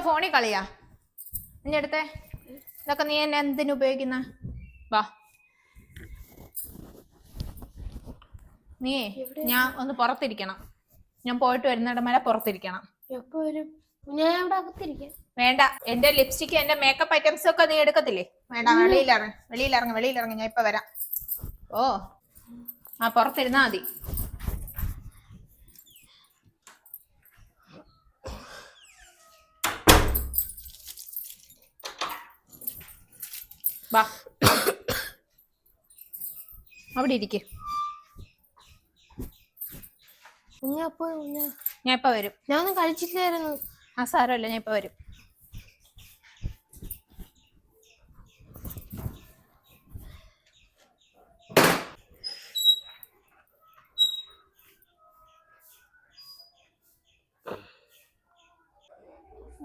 എന്താ ഫോണിൽ കളിയാ. നിന്റെ അടുത്തെ. ഇതൊക്കെ നീ എന്നെ എന്തിനു ഉപയോഗിക്കുന്ന? വാ. നീ ഞാൻ ഒന്ന് പുറത്തിരിക്കണം. ഞാൻ പോയിട്ട് വരുന്നിടം വരെ പുറത്തിരിക്കണം. വേണ്ട. എന്റെ ലിപ്സ്റ്റിക്ക് എന്റെ മേക്കപ്പ് ഐറ്റംസ് ഒക്കെ നീ എടുക്കത്തില്ലേ? വേണ്ട വെളിയിലിറങ്ങ്. വെളിയിലിറങ്ങ് വെളിയിലിറങ്ങ്. ഞാൻ ഇപ്പൊ വരാം. ഓ. ആ പുറത്തിരുന്നാ മതി. വാ. അവിടെ ഇരിക്കേ. ഞാൻ ഇപ്പൊ വരും. ഞാനൊന്നും കഴിച്ചില്ലായിരുന്നു. ആ സാരമല്ല ഞാൻ ഇപ്പൊ വരും.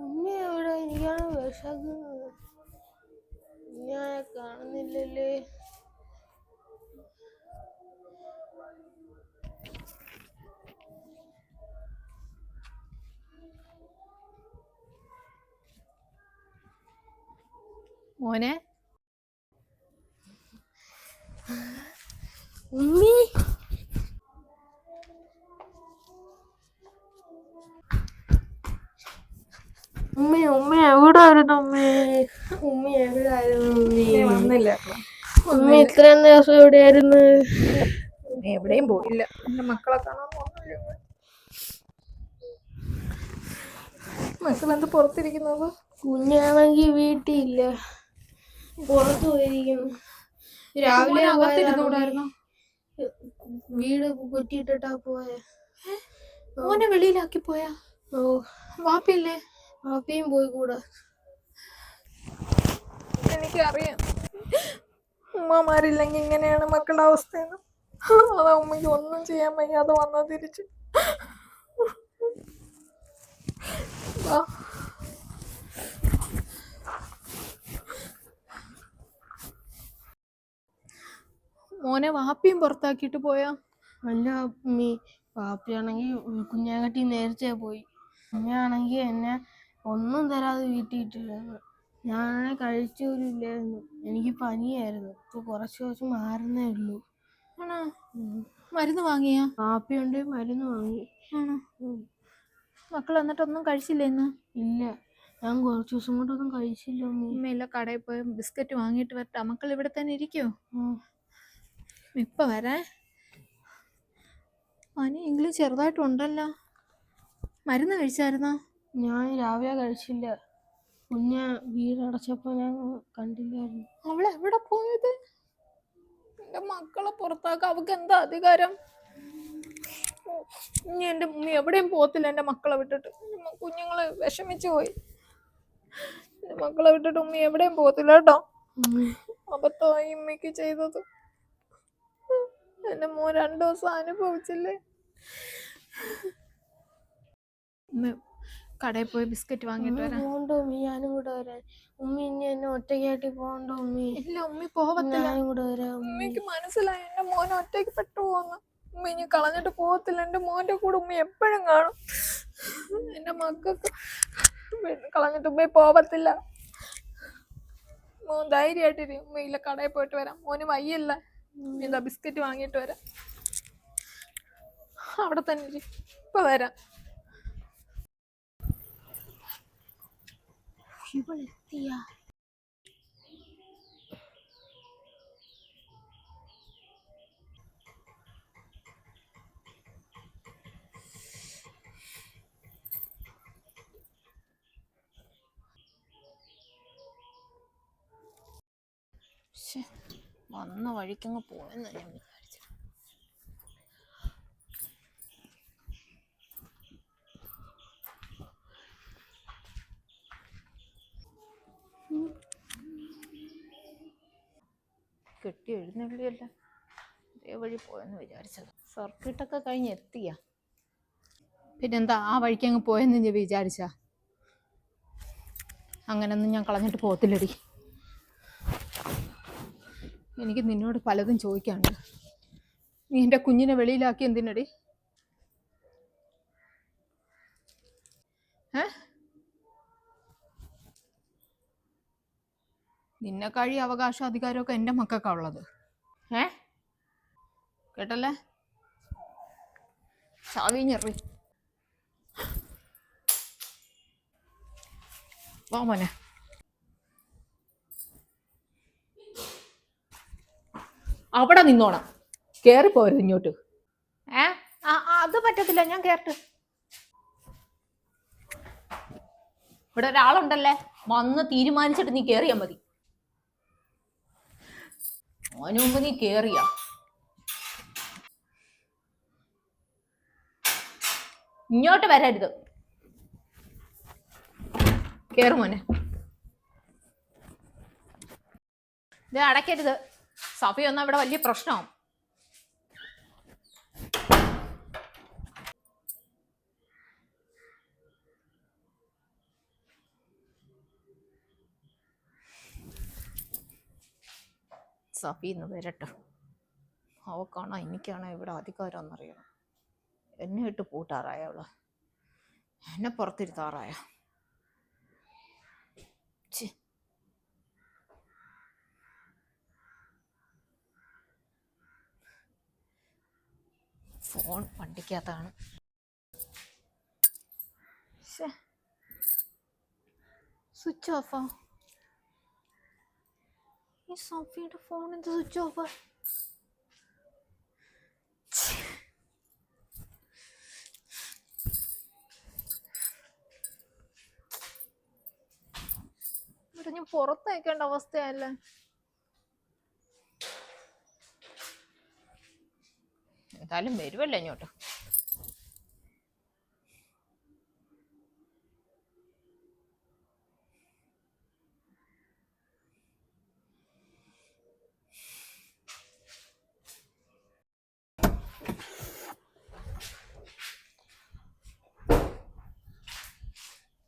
ഉമ്മ എവിടെ? എനിക്കാണ് വിശക്കുന്നത്. ഞാൻ കാണുന്നില്ലല്ലേ. മോനെ? ഉമ്മി. ഉമ്മ ഉമ്മ എവിടായിരുന്നു ഉമ്മി? ഉമ്മ എവിടായിരുന്നു ഉമ്മി? വന്നില്ല. ഉമ്മ ഇത്രയും ദിവസം എവിടെയായിരുന്നു? എവിടെയും പോയില്ല. എന്റെ മക്കളെ കാണാൻ പോകുന്നില്ല മക്കളെന്ത് പുറത്തിരിക്കുന്നത്? കുഞ്ഞാണെങ്കി വീട്ടിലില്ല പുറത്തു പോയിരിക്കുന്നു. രാവിലെ അകത്തിരുന്നൂടായിരുന്നു വീട് കുറ്റിയിട്ടിട്ടാ പോയ. മോനെ വെളിയിലാക്കി പോയാ? ഓ. വാപ്പില്ലേ പാപ്പയും പോയി കൂടെ. എനിക്കറിയാം. ഉമ്മമാരില്ലെങ്കിൽ ഇങ്ങനെയാണ് മക്കളുടെ അവസ്ഥയെന്ന്. അതാ ഉമ്മയ്ക്ക് ഒന്നും ചെയ്യാൻ വയ്യാതെ വന്നാ തിരിച്ച്. മോനെ വാപ്പിയും പുറത്താക്കിയിട്ട് പോയാ? അല്ല ഉമ്മി. വാപ്പിയാണെങ്കിൽ കുഞ്ഞാങ്കട്ടി നേരത്തെ പോയി. കുഞ്ഞാണെങ്കി എന്നെ ഒന്നും തരാതെ വീട്ടിൽ ഞാൻ കഴിച്ചൂരില്ലായിരുന്നു എനിക്ക് പനിയായിരുന്നു. ഇപ്പൊ കുറച്ച് ദിവസം മാറുന്നേ ഉള്ളൂ. ആണോ? മരുന്ന് വാങ്ങിയാ? കാപ്പിയുണ്ട് മരുന്ന് വാങ്ങി. ആണോ. മക്കൾ എന്നിട്ടൊന്നും കഴിച്ചില്ല ഇന്ന്? ഇല്ല. ഞാൻ കുറച്ച് ദിവസം കൊണ്ടൊന്നും കഴിച്ചില്ല ഉമ്മി. ഉമ്മയില്ല കടയിൽ പോയി ബിസ്ക്കറ്റ് വാങ്ങിയിട്ട് വരട്ടെ. മക്കൾ ഇവിടെ തന്നെ ഇരിക്കോ. ഇപ്പൊ വരാ. പനി എങ്കിലും ചെറുതായിട്ടുണ്ടല്ലോ. മരുന്ന് കഴിച്ചായിരുന്നോ? ഞാൻ രാവിലെ കഴിച്ചില്ല. കുഞ്ഞ വീടടച്ചപ്പോ ഞാൻ കണ്ടില്ലായിരുന്നു. അവൾ എവിടെ പോയത്? എന്റെ മക്കളെ പുറത്താക്കാൻ അവക്ക് എന്താ അധികാരം? ഇനി എന്റെ ഉമ്മ എവിടെയും പോകത്തില്ല എന്റെ മക്കളെ വിട്ടിട്ട്. കുഞ്ഞുങ്ങൾ വിഷമിച്ചു പോയി. എന്റെ മക്കളെ വിട്ടിട്ട് ഉമ്മി എവിടെയും പോകത്തില്ല കേട്ടോ. ഉമ്മി. അബദ്ധമായി ഉമ്മയ്ക്ക് ചെയ്തത്. എന്റെ മോൻ രണ്ടു ദിവസം അനുഭവിച്ചില്ലേ? കടയിൽ പോയി ബിസ്ക്കറ്റ് വാങ്ങിട്ട് വരാം. പോകണ്ട ഉമ്മി ഞാനും കൂടെ വരാം. ഉമ്മി ഇനി എന്നെ ഒറ്റയ്ക്കായിട്ട് പോകണ്ട ഉമ്മി. ഇല്ല ഉമ്മി പോവത്തില്ല. ഞാനും കൂടെ വരാം ഉമ്മയ്ക്ക് മനസ്സിലായി എന്റെ മോൻ ഒറ്റയ്ക്ക് പെട്ടുപോകുന്നു ഉമ്മ ഇനി കളഞ്ഞിട്ട് പോകത്തില്ല എന്റെ മോന്റെ കൂടെ ഉമ്മ എപ്പോഴും കാണും. എന്റെ മക്കൾക്ക് കളഞ്ഞിട്ട് ഉമ്മ പോവത്തില്ല. മോൻ ധൈര്യമായിട്ടിരി ഇല്ല കടയിൽ പോയിട്ട് വരാം. മോന് വയ്യല്ല. എന്താ ബിസ്ക്കറ്റ് വാങ്ങിയിട്ട് വരാം. അവിടെ തന്നെ ഇരി. ഇപ്പൊ വരാം. ഇവളെത്തിയാ വന്ന വഴിക്കങ്ങ് പോയെന്ന് ഞാൻ വിചാരിച്ചു. കെട്ടി എഴുന്നള്ളിയല്ല. ഇതേ വഴി പോയെന്ന് വിചാരിച്ചത്. സർക്കിട്ടൊക്കെ കഴിഞ്ഞ് എത്തിയ. പിന്നെന്താ ആ വഴിക്ക് അങ്ങ് പോയെന്ന് ഞാൻ വിചാരിച്ച? അങ്ങനൊന്നും ഞാൻ കളഞ്ഞിട്ട് പോകത്തില്ലടി. എനിക്ക് നിന്നോട് പലതും ചോദിക്കാനുണ്ട്. നീ എന്റെ കുഞ്ഞിനെ വെളിയിലാക്കി എന്തിനടി? നിന്നെ കഴി അവകാശം അധികാരമൊക്കെ എന്റെ മക്കൾക്കാ ഉള്ളത് ഏ? കേട്ടല്ലേ? ചാവിഞ്ഞെറി വാ മോനെ. അവിടെ നിന്നോണം. കേറി പോരുത് ഇങ്ങോട്ട്. ഏ? അത് പറ്റത്തില്ല ഞാൻ കേറട്ട്. ഇവിടെ ഒരാളുണ്ടല്ലേ? വന്ന് തീരുമാനിച്ചിട്ട് നീ കേറിയാ മതി. അതിനു മുമ്പ് നീ കേറിയ. ഇങ്ങോട്ട് വരരുത്. കേറും മോനെ. ഇത് അടയ്ക്കരുത്. സഭ ഒന്നും ഇവിടെ വലിയ പ്രശ്നമാവും. സഫീന്ന് വരട്ടെ അവക്കാണോ എനിക്കാണോ ഇവിടെ അധികാരം എന്നറിയണം എന്നെ ഇട്ട് പൂട്ടാറായ അവൾ? എന്നെ പുറത്തിരുത്താറായ. ഫോൺ വണ്ടിക്കകത്താണ്. സ്വിച്ച് ഓഫാ. ഈ സോഫിയുടെ ഫോൺ എന്ത് സ്വിച്ച് ഓഫ് ഇവിടെ ഞാൻ പുറത്തയക്കേണ്ട അവസ്ഥയല്ലേ എന്തായാലും വരുമല്ലോ ഇങ്ങോട്ട്.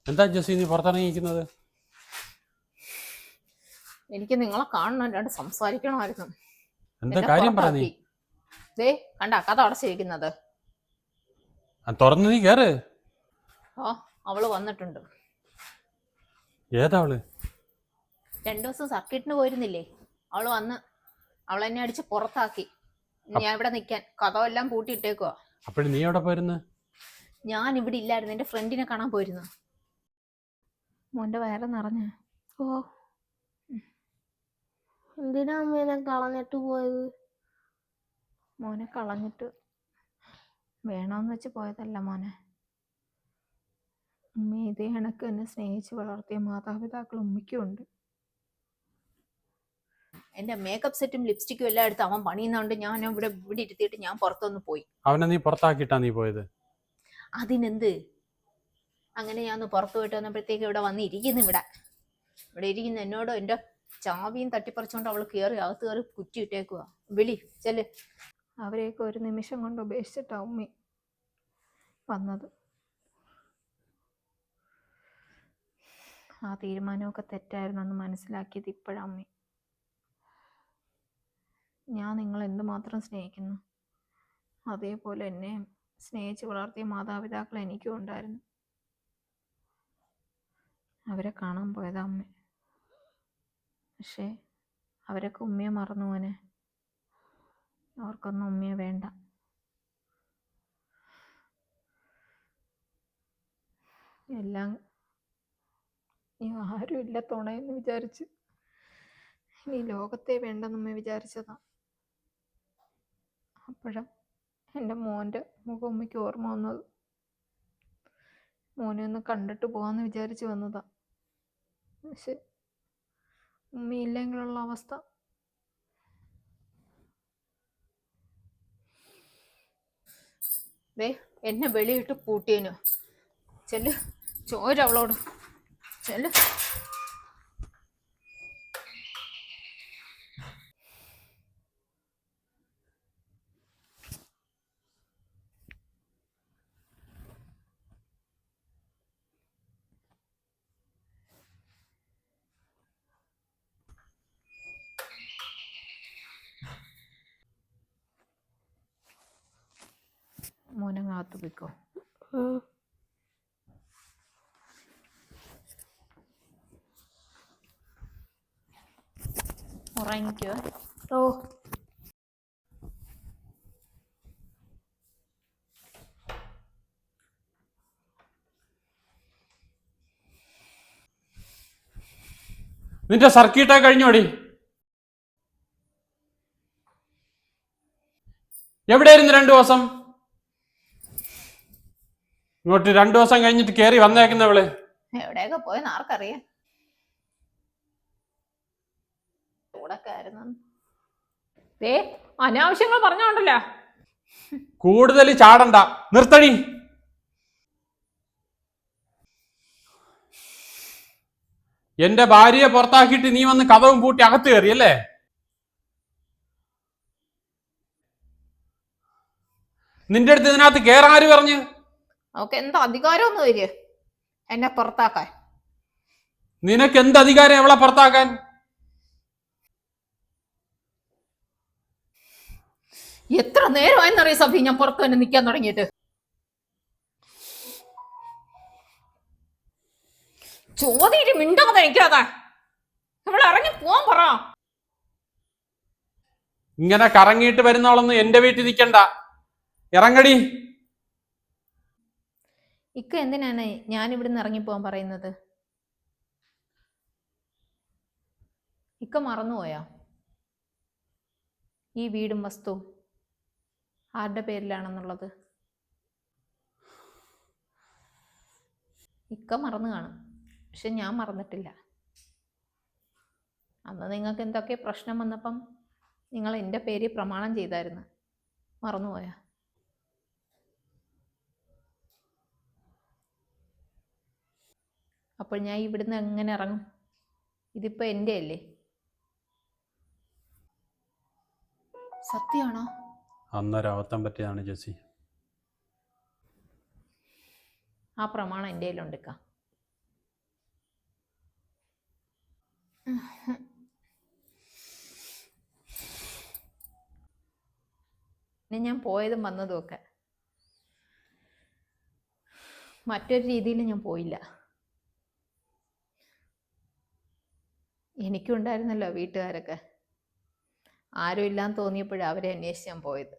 എന്താ ജസി നീ പുറത്തിറങ്ങിയിരിക്കുന്നത്? എനിക്ക് നിങ്ങളെ കാണണം രണ്ട് സംസാരിക്കണമായിരുന്നു. എന്താ കാര്യം പറ നീ? ദേ കണ്ട കഥ അടച്ചിരിക്കുന്നത് തുറന്നു നീ കേറ്. ഓ അവൾ വന്നിട്ടുണ്ട്. ഏതാവൾ? രണ്ടു ദിവസം സർക്കിട്ടിന് പോയിരുന്നില്ലേ? അവൾ വന്ന് അവളെന്നെ അടിച്ച് പുറത്താക്കി. ഞാൻ ഇവിടെ നിക്കാൻ കഥ എല്ലാം പൂട്ടിയിട്ടേക്കുവാ. അപ്പോഴും നീ എവിടെ പോയിരുന്നു? ഞാൻ ഇവിടെ ഇല്ലായിരുന്നു എന്റെ ഫ്രണ്ടിനെ കാണാൻ പോയിരുന്നു. മോന്റെ വയറ് നിറഞ്ഞ. ഓ. എന്തിനാ അമ്മേനെ കളഞ്ഞിട്ട് പോയത്? മോനെ കളഞ്ഞിട്ട് വേണമെന്ന് വെച്ച് പോയതല്ല മോനെ. ഉമ്മ ഇതേ കണക്ക് എന്നെ സ്നേഹിച്ച് വളർത്തിയ മാതാപിതാക്കൾ ഉമ്മയ്ക്കും ഉണ്ട്. എന്റെ മേക്കപ്പ് സെറ്റും ലിപ്സ്റ്റിക്കും എല്ലാം എടുത്ത് അവൻ പണിയുന്നതുകൊണ്ട് ഞാൻ ഇവിടെ ഇവിടെ ഇരുത്തിയിട്ട് ഞാൻ പുറത്തൊന്ന് പോയി. അവനെ നീ പുറത്താക്കിയിട്ടാ നീ പോയത്? അതിനെന്ത്? അങ്ങനെ ഞാൻ ഒന്ന് പുറത്തു പോയിട്ട് വന്നപ്പോഴത്തേക്ക് ഇവിടെ വന്നിരിക്കുന്നു ഇവിടെ. ഇവിടെ ഇരിക്കുന്ന. എന്നോട് എന്റെ ചാവിയും തട്ടിപ്പറിച്ചുകൊണ്ട് അവൾ കയറി അകത്ത് കയറി കുറ്റിയിട്ടേക്കുക വിളി ചെല്ല്. അവരെയൊക്കെ ഒരു നിമിഷം കൊണ്ട് ഉപേക്ഷിച്ചിട്ടാ ഉമ്മി വന്നത്. ആ തീരുമാനമൊക്കെ തെറ്റായിരുന്നു എന്ന് മനസ്സിലാക്കിയത് ഇപ്പോഴാ അമ്മി ഞാൻ നിങ്ങൾ എന്തുമാത്രം സ്നേഹിക്കുന്നു? അതേപോലെ എന്നെ സ്നേഹിച്ച് വളർത്തിയ മാതാപിതാക്കൾ എനിക്കും ഉണ്ടായിരുന്നു. അവരെ കാണാൻ പോയതാ അമ്മ പക്ഷേ അവരൊക്കെ ഉമ്മയെ മറന്നു പോനെ അവർക്കൊന്നും ഉമ്മയെ വേണ്ട. എല്ലാം ഇനി ആരും ഇല്ല തുണയെന്ന് വിചാരിച്ച്. ഇനി ലോകത്തെ വേണ്ടെന്നുമ്മ വിചാരിച്ചതാ. അപ്പോഴും എന്റെ മോന്റെ മുഖം ഉമ്മയ്ക്ക് ഓർമ്മ വന്നത്. മോനെ ഒന്ന് കണ്ടിട്ട് പോകാമെന്ന് വിചാരിച്ച് വന്നതാ. പക്ഷെ ഉമ്മയില്ലെങ്കിലുള്ള അവസ്ഥ. ദേ എന്നെ വെളിയിട്ട് പൂട്ടിയനു. ചെല്ല്. ചോര അവളോട് ചെല്ല്. മോനങ്ങാത്ത് പോയിക്കോ ഉം. നിൽക്കുക ഓ. നിന്റെ സർക്യൂട്ടാ കഴിഞ്ഞോടി? എവിടെയായിരുന്നു രണ്ടു ദിവസം? ഇങ്ങോട്ട് രണ്ടു ദിവസം കഴിഞ്ഞിട്ട് കേറി വന്നേക്കുന്നവൾ. എവിടെയൊക്കെ പോയെന്ന് ആർക്കറിയാം. ചൂടൊക്കെ ആയിരുന്നു. ദേ അനാവശ്യങ്ങൾ പറഞ്ഞോണ്ടല്ലോ? കൂടുതൽ ചാടണ്ട. നിർത്തടി. എന്റെ ഭാര്യയെ പുറത്താക്കിയിട്ട് നീ വന്ന് കഥവും പൂട്ടി അകത്ത് കയറി അല്ലേ? നിന്റെ അടുത്ത് ഇതിനകത്ത് കേറാര് പറഞ്ഞു? അവക്ക് എന്താ അധികാരമൊന്നും വരിക എന്നെ പുറത്താക്കാൻ. നിനക്ക് എന്ത് അധികാരം എവളെ പുറത്താക്കാൻ? എത്ര നേരമായെന്നറിയ സഭി ഞാൻ പുറത്ത് തന്നെ നിൽക്കാൻ തുടങ്ങിയിട്ട്. ചോദ്യം മിണ്ടാതെ നിൽക്കാതെ. നമ്മൾ ഇറങ്ങി പോവാൻ പറ. ഇങ്ങനെ കറങ്ങിയിട്ട് വരുന്നവളൊന്നും എന്റെ വീട്ടിൽ നിൽക്കണ്ട. ഇറങ്ങടി. ഇക്ക എന്തിനാണ് ഞാൻ ഇവിടുന്ന് ഇറങ്ങിപ്പോവാൻ പറയുന്നത്? ഇക്ക മറന്നുപോയോ ഈ വീടും വസ്തു ആരുടെ പേരിലാണെന്നുള്ളത്? ഇക്ക മറന്നു കാണും. പക്ഷെ ഞാൻ മറന്നിട്ടില്ല. അന്ന് നിങ്ങൾക്ക് എന്തൊക്കെ പ്രശ്നം വന്നപ്പം നിങ്ങൾ എന്റെ പേര് പ്രമാണം ചെയ്തായിരുന്നു. മറന്നുപോയോ അപ്പോൾ ഞാൻ ഇവിടുന്ന് എങ്ങനെ ഇറങ്ങും? ഇതിപ്പോൾ എന്റെ അല്ലേ? സത്യമാണോ? അന്നൊരവത്തം പറ്റിയതാണ് ജെസി ആ പ്രമാണം എന്റെ കയ്യിലുണ്ട് പിന്നെ ഞാൻ പോയതും വന്നതും ഒക്കെ. മറ്റൊരു രീതിയിൽ ഞാൻ പോയില്ല. എനിക്കും ഉണ്ടായിരുന്നല്ലോ വീട്ടുകാരൊക്കെ. ആരും ഇല്ലാന്ന് തോന്നിയപ്പോഴും അവരെ അന്വേഷിച്ച് ഞാൻ പോയത്.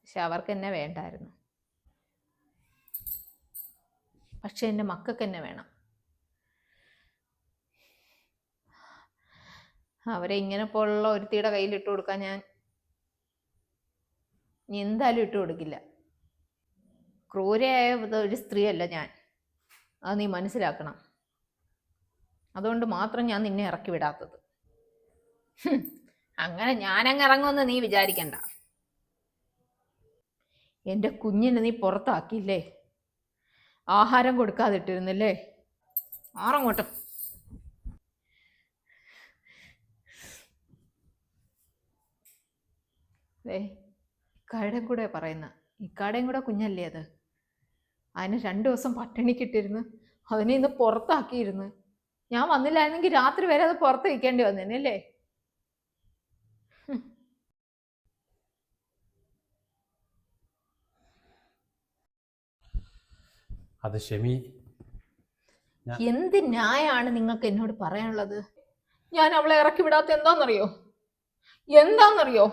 പക്ഷെ അവർക്ക് എന്നെ വേണ്ടായിരുന്നു. പക്ഷെ എന്റെ മക്കൾക്ക് എന്നെ വേണം. അവരെ ഇങ്ങനെ പോലുള്ള ഒരുത്തിയുടെ കയ്യിൽ ഇട്ട് കൊടുക്കാൻ ഞാൻ എന്തായാലും ഇട്ട് കൊടുക്കില്ല. ക്രൂരയായ ഒരു സ്ത്രീയല്ല ഞാൻ. അത് നീ മനസ്സിലാക്കണം. അതുകൊണ്ട് മാത്രം ഞാൻ നിന്നെ ഇറക്കി വിടാത്തത്. അങ്ങനെ ഞാനങ്ങ് ഇറങ്ങുമെന്ന് നീ വിചാരിക്കണ്ട. എന്റെ കുഞ്ഞിനെ നീ പുറത്താക്കിയില്ലേ? ആഹാരം കൊടുക്കാതിട്ടിരുന്നില്ലേ? ആറങ്ങോട്ടും. ഏ ഇക്കാടേം കൂടെ പറയുന്ന ഇക്കാടേം കൂടെ കുഞ്ഞല്ലേ അത്? അതിന് രണ്ടു ദിവസം പട്ടിണിക്കിട്ടിരുന്ന് അതിനെ ഇന്ന് പുറത്താക്കിയിരുന്നു. ഞാൻ വന്നില്ലായിരുന്നെങ്കിൽ രാത്രി വരെ അത് പുറത്ത് വയ്ക്കേണ്ടി വന്നേനെ അല്ലേ? അത് ഷെമി എന്ത് ന്യായമാണ് നിങ്ങൾക്ക് എന്നോട് പറയാനുള്ളത്? ഞാൻ അവളെ ഇറക്കി വിടാത്ത എന്താണെന്നറിയോ എന്താണെന്നറിയോ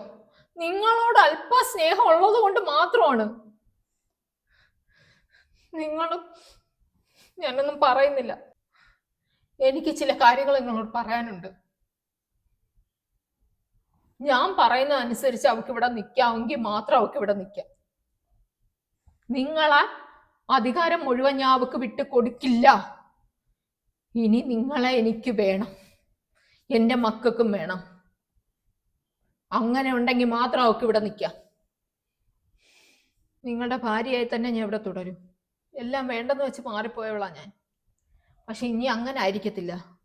നിങ്ങളോട് അല്പ സ്നേഹം ഉള്ളത് കൊണ്ട് മാത്രമാണ്. നിങ്ങളും ഞാനൊന്നും പറയുന്നില്ല. എനിക്ക് ചില കാര്യങ്ങൾ നിങ്ങളോട് പറയാനുണ്ട്. ഞാൻ പറയുന്ന അനുസരിച്ച് അവൾക്ക് ഇവിടെ നിൽക്കാമെങ്കിൽ മാത്രം അവൾക്ക് ഇവിടെ നിൽക്കാം നിങ്ങളെ അധികാരം മുഴുവൻ ഞാൻ അവൾക്ക് വിട്ടു കൊടുക്കില്ല. ഇനി നിങ്ങളെ എനിക്ക് വേണം. എന്റെ മക്കൾക്കും വേണം. അങ്ങനെ ഉണ്ടെങ്കിൽ മാത്രം അവൾക്ക് ഇവിടെ നിൽക്കാം നിങ്ങളുടെ ഭാര്യയായി തന്നെ ഞാൻ ഇവിടെ തുടരും. എല്ലാം വേണ്ടെന്ന് വെച്ച് മാറിപ്പോയവളാ ഞാൻ. പക്ഷെ ഇനി അങ്ങനെ ആയിരിക്കത്തില്ല.